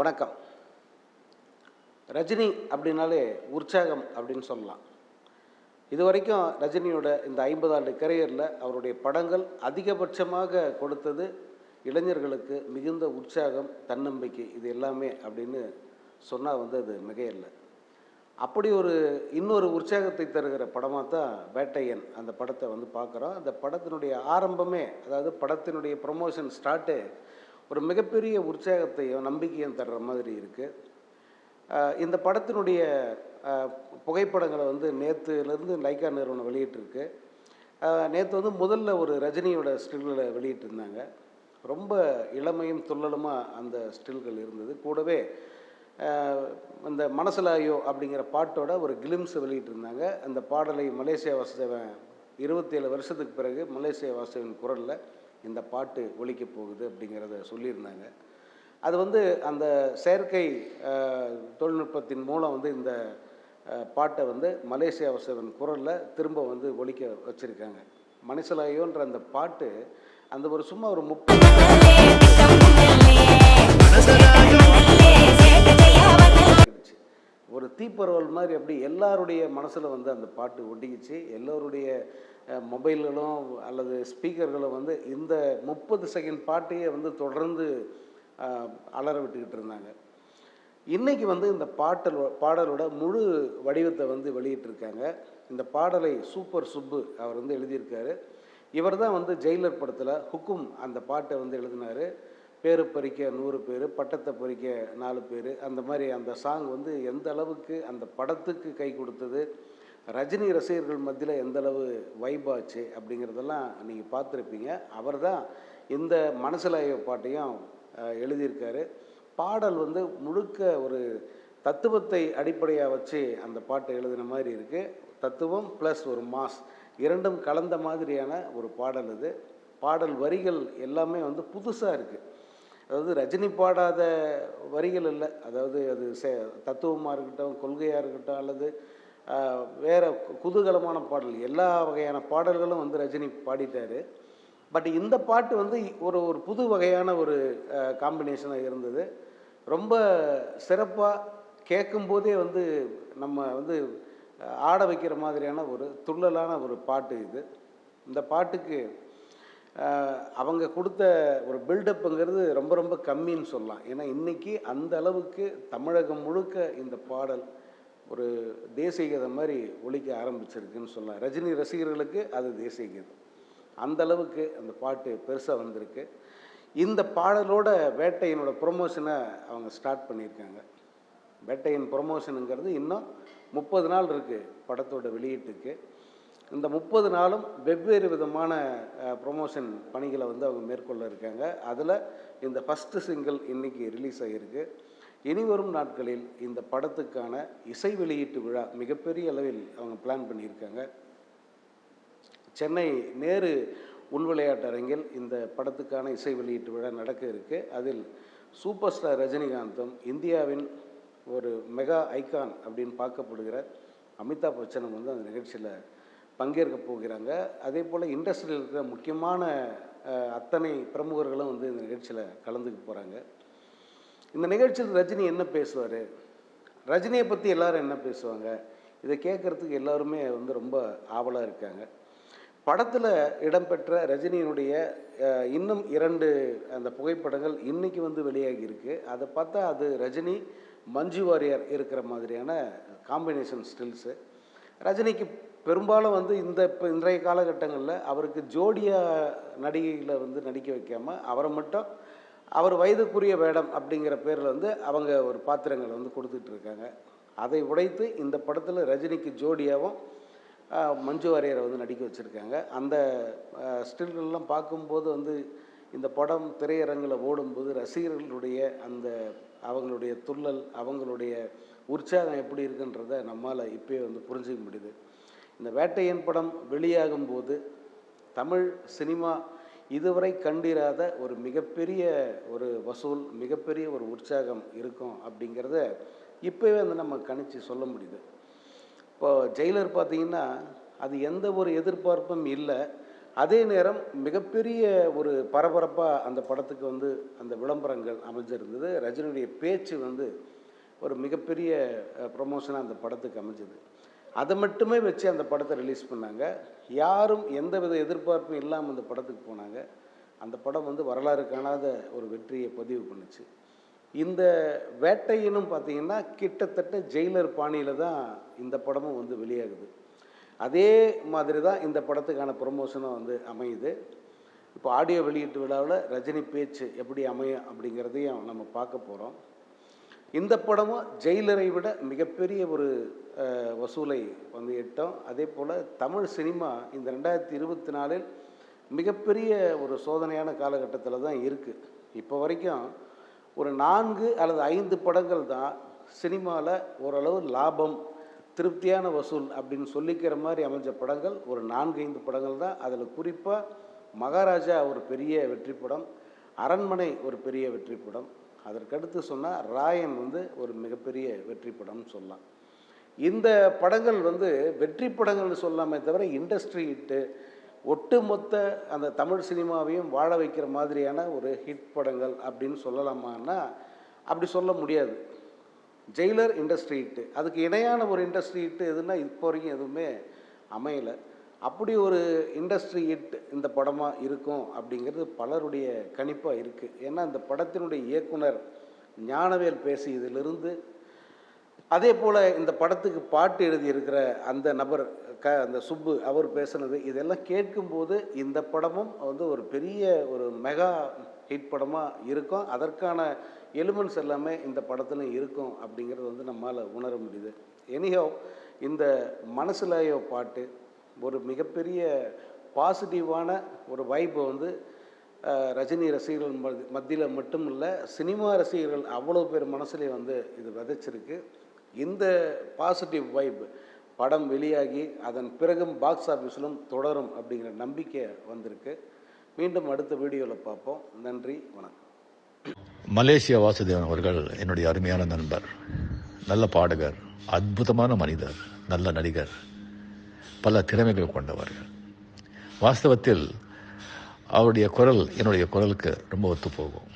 வணக்கம். ரஜினி அப்படின்னாலே உற்சாகம் அப்படின்னு சொல்லலாம். இது வரைக்கும் ரஜினியோட இந்த ஐம்பது ஆண்டு கரியரில் அவருடைய படங்கள் அதிகபட்சமாக கொடுத்தது இளைஞர்களுக்கு மிகுந்த உற்சாகம் தன்னம்பிக்கை இது எல்லாமே அப்படின்னு சொன்னால் வந்து அது மிகையில்லை. அப்படி ஒரு இன்னொரு உற்சாகத்தை தருகிற படமாக தான் வேட்டையன் அந்த படத்தை வந்து பார்க்குறோம். அந்த படத்தினுடைய ஆரம்பமே அதாவது படத்தினுடைய ப்ரொமோஷன் ஸ்டார்ட்டு ஒரு மிகப்பெரிய உற்சாகத்தையும் நம்பிக்கையும் தர்ற மாதிரி இருக்குது இந்த படத்தினுடைய புகைப்படங்களை வந்து நேற்றுலேருந்து லைக்கா நிறுவனம் வெளியிட்டிருக்கு. நேற்று வந்து முதல்ல ஒரு ரஜினியோட ஸ்டில்களை வெளியிட்டிருந்தாங்க. ரொம்ப இளமையும் துள்ளலுமாக அந்த ஸ்டில்கள் இருந்தது. கூடவே இந்த மனசலாயோ அப்படிங்கிற பாட்டோட ஒரு கிளிம்ஸ் வெளியிட்டிருந்தாங்க. அந்த பாடலை மலேசியா வாசுதேவன் இருபத்தேழு வருஷத்துக்கு பிறகு மலேசியா வாசுதேவன் குரலில் இந்த பாட்டு ஒழிக்க போகுது அப்படிங்கிறத சொல்லியிருந்தாங்க. அது வந்து அந்த செயற்கை தொழில்நுட்பத்தின் மூலம் வந்து இந்த பாட்டை வந்து மலேசியா அவசரன் குரலில் திரும்ப வந்து ஒழிக்க வச்சுருக்காங்க. மனசிலாயோன்ற அந்த பாட்டு அந்த ஒரு சும்மா ஒரு முப்பது ஒரு தீப்பரவல் மாதிரி அப்படி எல்லாருடைய மனசில் வந்து அந்த பாட்டு ஒட்டிக்கிச்சு. எல்லோருடைய மொபைல்களும் அல்லது ஸ்பீக்கர்களும் வந்து இந்த முப்பது செகண்ட் பாட்டையே வந்து தொடர்ந்து அலற விட்டுக்கிட்டு இருந்தாங்க. இன்னைக்கு வந்து இந்த பாட்டல் பாடலோட முழு வடிவத்தை வந்து வெளியிட்டிருக்காங்க. இந்த பாடலை சூப்பர் சுப்பு அவர் வந்து எழுதியிருக்காரு. இவர் தான் வந்து ஜெயிலர் படத்தில் ஹுக்கும் அந்த பாட்டை வந்து எழுதினார். பேரு பறிக்க நூறு பேர் பட்டத்தை பறிக்க நாலு பேர் அந்த மாதிரி அந்த சாங் வந்து எந்த அளவுக்கு அந்த படத்துக்கு கை கொடுத்தது ரஜினி ரசிகர்கள் மத்தியில் எந்தளவு வைபாச்சு வைப் ஆச்சு அப்படிங்கிறதெல்லாம் நீங்கள் பார்த்துருப்பீங்க. அவர் தான் இந்த மனசிலாய பாட்டையும் எழுதியிருக்காரு. பாடல் வந்து முழுக்க ஒரு தத்துவத்தை அடிப்படையாக வச்சு அந்த பாட்டை எழுதின மாதிரி இருக்குது தத்துவம் ப்ளஸ் ஒரு மாஸ். இரண்டும் கலந்த மாதிரியான ஒரு பாடல் இது. பாடல் வரிகள் எல்லாமே வந்து புதுசாக இருக்குது அதாவது ரஜினி பாடாத வரிகள் இல்லை. அதாவது அது சே தத்துவமாக இருக்கட்டும் கொள்கையாக இருக்கட்டும் அல்லது வேறு குதூகலமான பாடல். எல்லா வகையான பாடல்களும் வந்து ரஜினி பாடிட்டார். பட் இந்த பாட்டு வந்து ஒரு ஒரு புது வகையான ஒரு காம்பினேஷனாக இருந்தது. ரொம்ப சிறப்பாக கேட்கும்போதே வந்து நம்ம வந்து ஆட வைக்கிற மாதிரியான ஒரு துள்ளலான ஒரு பாட்டு இது. இந்த பாட்டுக்கு அவங்க கொடுத்த ஒரு பில்டப்புங்கிறது ரொம்ப ரொம்ப கம்மின்னு சொல்லலாம். ஏன்னா இன்றைக்கி அந்த அளவுக்கு தமிழகம் முழுக்க இந்த பாடல் ஒரு தேசிய கீதம் மாதிரி ஒழிக்க ஆரம்பிச்சிருக்குன்னு சொல்லலாம் ரஜினி ரசிகர்களுக்கு அது தேசிய கீதம் அந்த அளவுக்கு அந்த பாட்டு பெருசாக வந்திருக்கு. இந்த பாடலோட வேட்டையனோட ப்ரொமோஷனை அவங்க ஸ்டார்ட் பண்ணியிருக்காங்க. வேட்டையின் ப்ரொமோஷனுங்கிறது இன்னும் முப்பது நாள் இருக்குது படத்தோட வெளியீட்டுக்கு. இந்த முப்பது நாளும் வெவ்வேறு விதமான ப்ரொமோஷன் பணிகளை வந்து அவங்க மேற்கொள்ள இருக்காங்க. அதில் இந்த ஃபஸ்ட்டு சிங்கிள் இன்றைக்கி ரிலீஸ் ஆகியிருக்கு இனி வரும் நாட்களில் இந்த படத்துக்கான இசை வெளியீட்டு விழா மிகப்பெரிய அளவில் அவங்க பிளான் பண்ணியிருக்காங்க. சென்னை நேரு உள் விளையாட்டரங்கில் இந்த படத்துக்கான இசை வெளியீட்டு விழா நடக்க இருக்கு. அதில் சூப்பர் ஸ்டார் ரஜினிகாந்தும் இந்தியாவின் ஒரு மெகா ஐகான் அப்படின்னு பார்க்கப்படுகிற அமிதாப் பச்சனும் வந்து அந்த நிகழ்ச்சியில் பங்கேற்க போகிறாங்க. அதே போல் இண்டஸ்ட்ரியில் இருக்கிற முக்கியமான அத்தனை பிரமுகர்களும் வந்து இந்த நிகழ்ச்சியில் கலந்துக்க போகிறாங்க இந்த நிகழ்ச்சியில் ரஜினி என்ன பேசுவார்? ரஜினியை பற்றி எல்லாரும் என்ன பேசுவாங்க? இதை கேட்குறதுக்கு எல்லாருமே வந்து ரொம்ப ஆவலாக இருக்காங்க. படத்தில் இடம்பெற்ற ரஜினியினுடைய இன்னும் இரண்டு அந்த புகைப்படங்கள் இன்றைக்கி வந்து வெளியாகி இருக்குது அதை பார்த்தா அது ரஜினி மஞ்சு வாரியர் இருக்கிற மாதிரியான காம்பினேஷன் ஸ்டில்ஸு ரஜினிக்கு பெரும்பாலும் வந்து இந்த இப்போ இன்றைய காலகட்டங்களில் அவருக்கு ஜோடியா நடிகைகளை வந்து நடிக்க வைக்காமல் அவரை மட்டும் அவர் வயதுக்குரிய வேடம் அப்படிங்கிற பேரில் வந்து அவங்க ஒரு பாத்திரங்களை வந்து கொடுத்துட்டு இருக்காங்க அதை உடைத்து இந்த படத்தில் ரஜினிக்கு ஜோடியாகவும் மஞ்சு வாரியரை வந்து நடிக்க வச்சுருக்காங்க. அந்த ஸ்டில்கள்லாம் பார்க்கும்போது வந்து இந்த படம் திரையரங்கில் ஓடும்போது ரசிகர்களுடைய அந்த அவங்களுடைய துள்ளல் அவங்களுடைய உற்சாகம் எப்படி இருக்குன்றதை நம்மால் இப்போயே வந்து புரிஞ்சுக்க முடியுது. இந்த வேட்டையன் படம் வெளியாகும் போது தமிழ் சினிமா இதுவரை கண்டிராத ஒரு மிகப்பெரிய ஒரு வசூல் மிகப்பெரிய ஒரு உற்சாகம் இருக்கும் அப்படிங்கிறத இப்போவே வந்து நம்ம கணிச்சு சொல்ல முடியுது. இப்போ ஜெயிலர் பார்த்தீங்கன்னா அது எந்த ஒரு எதிர்பார்ப்பும் இல்லை. அதே நேரம் மிகப்பெரிய ஒரு பரபரப்பாக அந்த படத்துக்கு வந்து அந்த விளம்பரங்கள் அமைஞ்சிருந்தது. ரஜினியுடைய பேச்சு வந்து ஒரு மிகப்பெரிய ப்ரொமோஷனாக அந்த படத்துக்கு அமைஞ்சது. அதை மட்டுமே வச்சு அந்த படத்தை ரிலீஸ் பண்ணாங்க. யாரும் எந்தவித எதிர்பார்ப்பும் இல்லாமல் அந்த படத்துக்கு போனாங்க. அந்த படம் வந்து வரலாறு காணாத ஒரு வெற்றியை பதிவு பண்ணுச்சு. இந்த வேட்டையினும் பார்த்தீங்கன்னா கிட்டத்தட்ட ஜெயிலர் பாணியில் தான் இந்த படமும் வந்து வெளியாகுது. அதே மாதிரி தான் இந்த படத்துக்கான ப்ரொமோஷனும் வந்து அமையுது. இப்போ ஆடியோ வெளியீட்டு விழாவில் ரஜினி பேச்சு எப்படி அமையும் அப்படிங்கிறதையும் நம்ம பார்க்க போகிறோம் இந்த படமும் ஜெயிலரை விட மிகப்பெரிய ஒரு வசூலை வந்து எட்டோம். அதே போல் தமிழ் சினிமா இந்த ரெண்டாயிரத்தி இருபத்தி நாலில் மிகப்பெரிய ஒரு சோதனையான காலகட்டத்தில் தான் இருக்குது இப்போ வரைக்கும் ஒரு நான்கு அல்லது ஐந்து படங்கள் தான் சினிமாவில் ஓரளவு லாபம் திருப்தியான வசூல் அப்படின்னு சொல்லிக்கிற மாதிரி அமைஞ்ச படங்கள் ஒரு நான்கு ஐந்து படங்கள் தான். அதில் குறிப்பாக மகாராஜா ஒரு பெரிய வெற்றி படம் அரண்மனை ஒரு பெரிய வெற்றி படம் அதற்கடுத்து சொன்னால் ராயன் வந்து ஒரு மிகப்பெரிய வெற்றி படம்னு சொல்லலாம். இந்த படங்கள் வந்து வெற்றி படங்கள்னு சொல்லாமே தவிர இண்டஸ்ட்ரி ஹிட்டு ஒட்டுமொத்த அந்த தமிழ் சினிமாவையும் வாழ வைக்கிற மாதிரியான ஒரு ஹிட் படங்கள் அப்படின்னு சொல்லலாமான்னா அப்படி சொல்ல முடியாது. Jailer industry hit. அதுக்கு இணையான ஒரு இண்டஸ்ட்ரி ஹிட்டு எதுன்னா இப்போ வரைக்கும் எதுவுமே அமையலை. அப்படி ஒரு இண்டஸ்ட்ரி ஹிட் இந்த படமாக இருக்கும் அப்படிங்கிறது பலருடைய கணிப்பாக இருக்குது ஏன்னா இந்த படத்தினுடைய இயக்குனர் ஞானவேல் பேசியதிலிருந்து அதே போல் இந்த படத்துக்கு பாட்டு எழுதியிருக்கிற அந்த நபர் க அந்த சுப்பு அவர் பேசுனது இதெல்லாம் கேட்கும்போது இந்த படமும் வந்து ஒரு பெரிய ஒரு மெகா ஹிட் படமாக இருக்கும். அதற்கான எலிமெண்ட்ஸ் எல்லாமே இந்த படத்துல இருக்கும் அப்படிங்கிறது வந்து நம்மால் உணர முடியுது. எனிஹோ இந்த மனசிலாயோ பாட்டு ஒரு மிகப்பெரிய பாசிட்டிவான ஒரு வைப்பை வந்து ரஜினி ரசிகர்கள் மத்தியில் மட்டும் இல்லை சினிமா ரசிகர்கள் அவ்வளோ பேர் மனசுலேயே வந்து இது விதைச்சிருக்கு. இந்த பாசிட்டிவ் வைப் படம் வெளியாகி அதன் பிறகும் பாக்ஸ் ஆஃபீஸிலும் தொடரும் அப்படிங்கிற நம்பிக்கை வந்திருக்கு. மீண்டும் அடுத்த வீடியோவில் பார்ப்போம். நன்றி வணக்கம். மலேசியா வாசுதேவன் அவர்கள் என்னுடைய அருமையான நண்பர் நல்ல பாடகர் அற்புதமான மனிதர் நல்ல நடிகர். பல திறமைகள் கொண்டவர்கள். வாஸ்தவத்தில் அவருடைய குரல் என்னுடைய குரலுக்கு ரொம்ப ஒத்து போகும்